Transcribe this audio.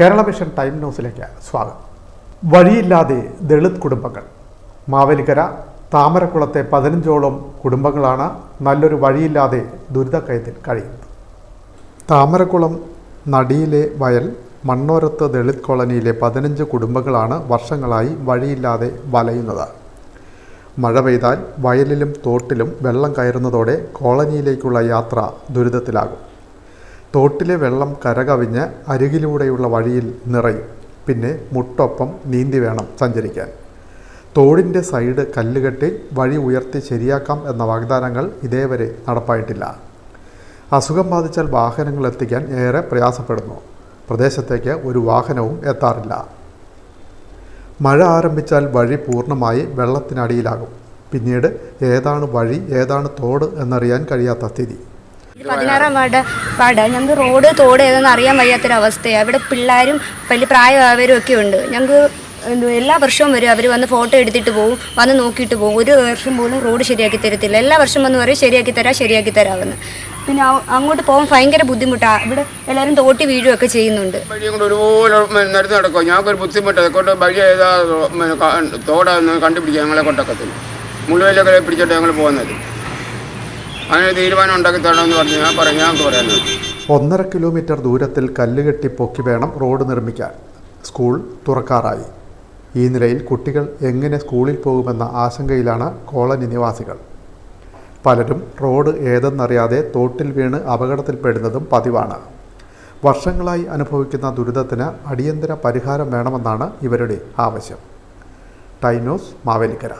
Kerala vision time ന്യൂസിലേക്ക് സ്വാഗതം. വഴിയില്ലാതെ ദളിത് കുടുംബങ്ങൾ. മാവേലിക്കര താമരക്കുളത്തെ പതിനഞ്ചോളം കുടുംബങ്ങളാണ് നല്ലൊരു വഴിയില്ലാതെ ദുരിതക്കയത്തിൽ കഴിയുന്നത്. താമരക്കുളം നടിയിലെ വയൽ മണ്ണോരത്ത് ദളിത് കോളനിയിലെ പതിനഞ്ച് കുടുംബങ്ങളാണ് വർഷങ്ങളായി വഴിയില്ലാതെ വലയുന്നത്. മഴ പെയ്താൽ വയലിലും തോട്ടിലും വെള്ളം കയറുന്നതോടെ കോളനിയിലേക്കുള്ള യാത്ര ദുരിതത്തിലാകും. തോട്ടിലെ വെള്ളം കരകവിഞ്ഞ് അരികിലൂടെയുള്ള വഴിയിൽ നിറയും. പിന്നെ മുട്ടൊപ്പം നീന്തി വേണം സഞ്ചരിക്കാൻ. തോടിന്റെ സൈഡ് കല്ലുകെട്ടി വഴി ഉയർത്തി ശരിയാക്കാം എന്ന വാഗ്ദാനങ്ങൾ ഇതേവരെ നടപ്പായിട്ടില്ല. അസുഖം ബാധിച്ചാൽ വാഹനങ്ങൾ എത്തിക്കാൻ ഏറെ പ്രയാസപ്പെടുന്നു. പ്രദേശത്തേക്ക് ഒരു വാഹനവും എത്താറില്ല. മഴ ആരംഭിച്ചാൽ വഴി പൂർണമായി വെള്ളത്തിനടിയിലാകും. പിന്നീട് ഏതാണ് വഴി ഏതാണ് തോട് എന്നറിയാൻ കഴിയാത്ത സ്ഥിതി. പതിനാറാം വാർഡ് വാർഡ്. ഞങ്ങൾക്ക് റോഡ് തോട് ഏതെന്ന് അറിയാൻ വയ്യാത്തൊരവസ്ഥയാണ് അവിടെ പിള്ളേരും വലിയ പ്രായമായവരും ഒക്കെ ഉണ്ട്. ഞങ്ങൾക്ക് എല്ലാ വർഷവും വരും. അവർ വന്ന് ഫോട്ടോ എടുത്തിട്ട് പോകും വന്ന് നോക്കിയിട്ട് പോകും ഒരു വർഷം പോലും റോഡ് ശരിയാക്കി തരത്തില്ല. എല്ലാ വർഷം വന്ന് പറയും ശരിയാക്കി തരാം ശരിയാക്കി തരാമെന്ന് പിന്നെ അങ്ങോട്ട് പോകാൻ ഭയങ്കര ബുദ്ധിമുട്ടാണ് ഇവിടെ എല്ലാവരും തോട്ടി വീഴുകയൊക്കെ ചെയ്യുന്നുണ്ട്. നിരത്തി നടക്കും ഞങ്ങൾക്കൊരു ബുദ്ധിമുട്ട്. കൊണ്ട് വഴി ഏതാ ഞങ്ങളെ കൊണ്ടൊക്കെ മുഴുവനൊക്കെ പിടിച്ചിട്ട് ഞങ്ങൾ പോകുന്നത്. അതിന് തീരുമാനം ഉണ്ടാക്കി തരണമെന്ന് പറഞ്ഞു ഞാൻ പറഞ്ഞു ഞങ്ങൾക്ക് പറയുന്നത് ഒന്നര കിലോമീറ്റർ ദൂരത്തിൽ കല്ലുകെട്ടി പൊക്കി വേണം റോഡ് നിർമ്മിക്കാൻ. സ്കൂൾ തുറക്കാറായി. ഈ നിലയിൽ കുട്ടികൾ എങ്ങനെ സ്കൂളിൽ പോകുമെന്ന ആശങ്കയിലാണ് കോളനി നിവാസികൾ. പലരും റോഡ് ഏതെന്നറിയാതെ തോട്ടിൽ വീണ് അപകടത്തിൽപ്പെടുന്നതും പതിവാണ്. വർഷങ്ങളായി അനുഭവിക്കുന്ന ദുരിതത്തിന് അടിയന്തര പരിഹാരം വേണമെന്നാണ് ഇവരുടെ ആവശ്യം. ടൈനോസ് മാവേലിക്കര.